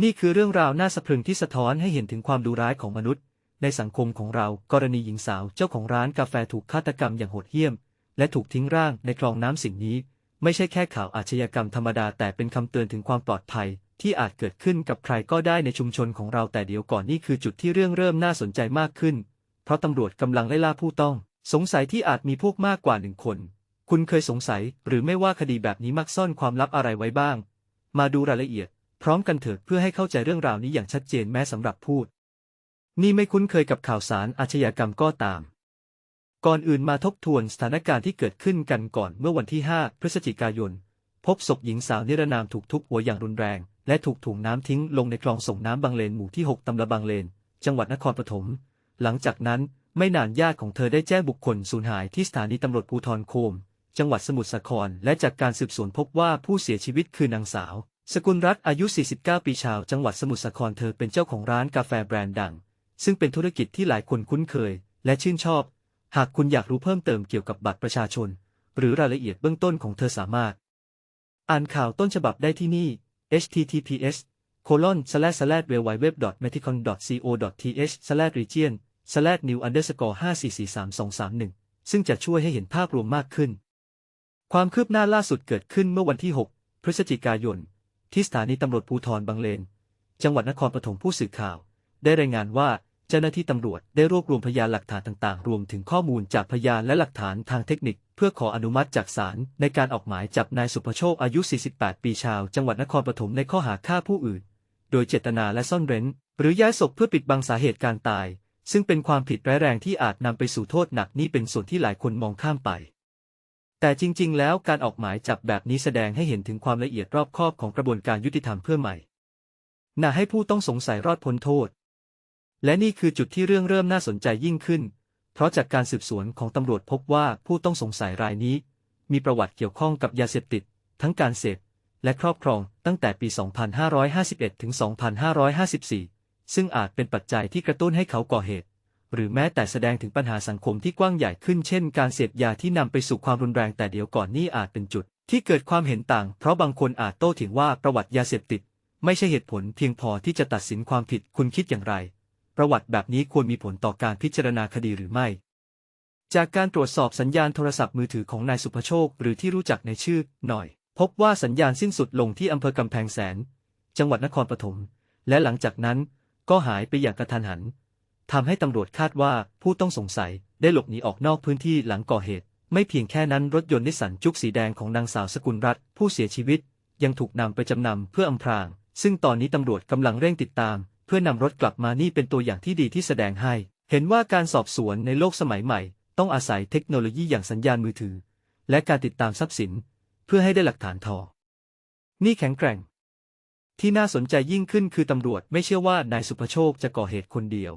นี่คือเรื่องราวน่าสะพรึงที่สะท้อนให้เห็นถึงความดุร้ายของมนุษย์ ในสังคมของเรากรณีหญิงสาวเจ้าของร้านกาแฟถูกฆาตกรรมอย่างโหดเหี้ยม และถูกทิ้งร่างในคลองน้ำสิ่งนี้ ไม่ใช่แค่ข่าวอาชญากรรมธรรมดาแต่เป็นคำเตือนถึงความปลอดภัย ที่อาจเกิดขึ้นกับใครก็ได้ในชุมชนของเราแต่เดี๋ยวก่อนนี่คือจุดที่เรื่องเริ่มน่าสนใจมากขึ้น เพราะตำรวจกำลังไล่ล่าผู้ต้อง สงสัยที่อาจมีพวกมากกว่าหนึ่งคน คุณเคยสงสัยหรือไม่ว่าคดีแบบนี้มักซ่อนความลับอะไรไว้บ้าง มาดูรายละเอียด พร้อมกันเถิดเพื่อให้เข้าใจเรื่องราวนี้อย่างชัดเจนแม้สำหรับพูด นี่ไม่คุ้นเคยกับข่าวสารอาชญากรรมก็ตาม ก่อนอื่นมาทบทวนสถานการณ์ที่เกิดขึ้นกันก่อนเมื่อวันที่ 5 พฤศจิกายน พบศพหญิงสาวนิรนามถูกทุบหัวอย่างรุนแรง และถูกถุงน้ำทิ้งลงในคลองส่งน้ำบางเลนหมู่ที่ 6ตำบลบางเลน จังหวัดนครปฐม หลังจากนั้นไม่นานญาติของเธอได้แจ้งบุคคลสูญหายที่สถานีตำรวจภูธรโคม จังหวัดสมุทรสาคร และจากการสืบสวนพบว่าผู้เสียชีวิตคือนางสาว สกุลรัตอายุ 49 ปีชาวจังหวัดสมุทรสาครเธอเป็นเจ้าของร้านกาแฟแบรนด์ดัง ซึ่งเป็นธุรกิจที่หลายคนคุ้นเคย และชื่นชอบ หากคุณอยากรู้เพิ่มเติมเกี่ยวกับบัตรประชาชน หรือรายละเอียดเบื้องต้นของเธอสามารถ อ่านข่าวต้นฉบับได้ที่นี่ https colon slash slash w w w m e t i c o n co th slash region slash new underscore 5443231 ซึ่งจะช่วยให้เห็นภาพรวมมากขึ้น ความคืบหน้าล่าสุดเกิดขึ้นเมื่อวันที่ 6 พฤศจิกายน ที่สถานีตำรวจภูธรบางเลน จังหวัดนครปฐมผู้สื่อข่าว ได้รายงานว่าเจ้าหน้าที่ตำรวจได้รวบรวมพยานหลักฐานต่างๆ รวมถึงข้อมูลจากพยานและหลักฐานทางเทคนิค เพื่อขออนุมัติจากศาลในการออกหมายจับนายสุภโชคอายุ 48 ปีชาว จังหวัดนครปฐมในข้อหาฆ่าผู้อื่น โดยเจตนาและซ่อนเร้น หรือย้ายศพเพื่อปิดบังสาเหตุการตาย ซึ่งเป็นความผิดร้ายแรงที่อาจนำไปสู่โทษหนักนี่เป็นส่วนที่หลายคนมองข้ามไป แต่จริง ๆ แล้วการออกหมายจับแบบนี้แสดงให้เห็นถึงความละเอียดรอบคอบของกระบวนการยุติธรรมเพื่อใหม่น่าให้ผู้ต้องสงสัยรอดพ้นโทษ และนี่คือจุดที่เรื่องเริ่มน่าสนใจยิ่งขึ้น เพราะจากการสืบสวนของตำรวจพบว่าผู้ต้องสงสัยรายนี้ มีประวัติเกี่ยวข้องกับยาเสพติด ทั้งการเสพและครอบครองตั้งแต่ปี 2551 ถึง 2554 ซึ่งอาจเป็นปัจจัยที่กระตุ้นให้เขาก่อเหตุ หรือแม้แต่แสดงถึงปัญหาสังคมที่กว้างใหญ่ขึ้นเช่นการเสพยาที่นำไปสู่ความรุนแรงแต่เดี๋ยวก่อนนี่อาจเป็นจุด ที่เกิดความเห็นต่าง เพราะบางคนอาจโต้เถียงว่าประวัติยาเสพติด ไม่ใช่เหตุผลเพียงพอที่จะตัดสินความผิดคุณคิดอย่างไร ประวัติแบบนี้ควรมีผลต่อการพิจารณาคดีหรือไม่ จากการตรวจสอบสัญญาณโทรศัพท์มือถือของนายสุภโชค หรือที่รู้จักในชื่อ หน่อย พบว่าสัญญาณสิ้นสุดลงที่อำเภอกำแพงแสน จังหวัดนครปฐมและหลังจากนั้นก็หายไปอย่างกระทันหัน ทำให้ตำรวจคาดว่าผู้ต้องสงสัยได้หลบหนีออกนอกพื้นที่หลังก่อเหตุ ไม่เพียงแค่นั้นรถยนต์นิสสันจุกสีแดงของนางสาวสกุลรัตน์ผู้เสียชีวิต ยังถูกนำไปจำนำเพื่ออำพราง ซึ่งตอนนี้ตำรวจกำลังเร่งติดตาม เพื่อนำรถกลับมานี่เป็นตัวอย่างที่ดีที่แสดงให้ เห็นว่าการสอบสวนในโลกสมัยใหม่ ต้องอาศัยเทคโนโลยีอย่างสัญญาณมือถือ และการติดตามทรัพย์สิน เพื่อให้ได้หลักฐานทอนี่แข็งแกร่ง ที่น่าสนใจยิ่งขึ้นคือตำรวจไม่เชื่อว่านายสุภโชคจะก่อเหตุคนเดียว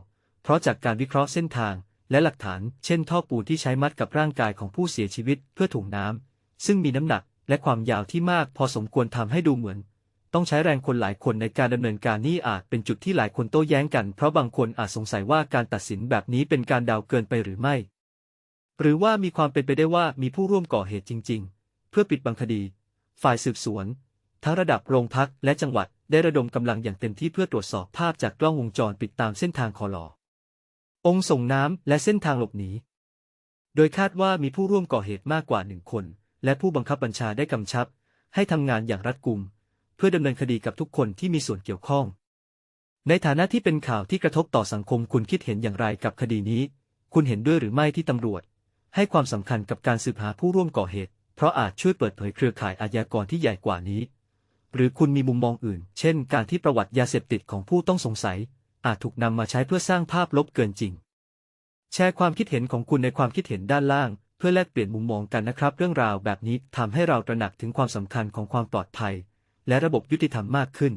เพราะจากการวิเคราะห์เส้นทาง และหลักฐาน เช่น ท่อปูนที่ใช้มัดกับร่างกายของผู้เสียชีวิตเพื่อถุงน้ำ ซึ่งมีน้ำหนักและความยาวที่มากพอสมควรทำให้ดูเหมือน ต้องใช้แรงคนหลายคนในการดำเนินการนี่อาจเป็นจุดที่หลายคนโต้แย้งกัน เพราะบางคนอาจสงสัยว่าการตัดสินแบบนี้เป็นการเดาเกินไปหรือไม่ หรือว่ามีความเป็นไปได้ว่ามีผู้ร่วมก่อเหตุจริง ๆ เพื่อปิดบังคดี ฝ่ายสืบสวน ทั้งระดับโรงพักและจังหวัดได้ระดมกำลังอย่างเต็มที่เพื่อตรวจสอบภาพจากกล้องวงจรปิดตามเส้นทางคอลอ องค์ส่งน้ำและเส้นทางหลบหนี โดยคาดว่ามีผู้ร่วมก่อเหตุมากกว่าหนึ่งคน และผู้บังคับบัญชาได้กำชับ ให้ทำงานอย่างรัดกุม เพื่อดำเนินคดีกับทุกคนที่มีส่วนเกี่ยวข้อง ในฐานะที่เป็นข่าวที่กระทบต่อสังคมคุณคิดเห็นอย่างไรกับคดีนี้ คุณเห็นด้วยหรือไม่ที่ตำรวจ ให้ความสำคัญกับการสืบหาผู้ร่วมก่อเหตุ เพราะอาจช่วยเปิดเผยเครือข่ายอาญากรที่ใหญ่กว่านี้ หรือคุณมีมุมมองอื่น เช่น การที่ประวัติยาเสพติดของผู้ต้องสงสัย อาจถูกนำมาใช้เพื่อสร้างภาพลบเกินจริง แชร์ความคิดเห็นของคุณในความคิดเห็นด้านล่าง เพื่อแลกเปลี่ยนมุมมองกันนะครับ เรื่องราวแบบนี้ทำให้เราตระหนักถึงความสำคัญของความปลอดภัย และระบบยุติธรรมมากขึ้น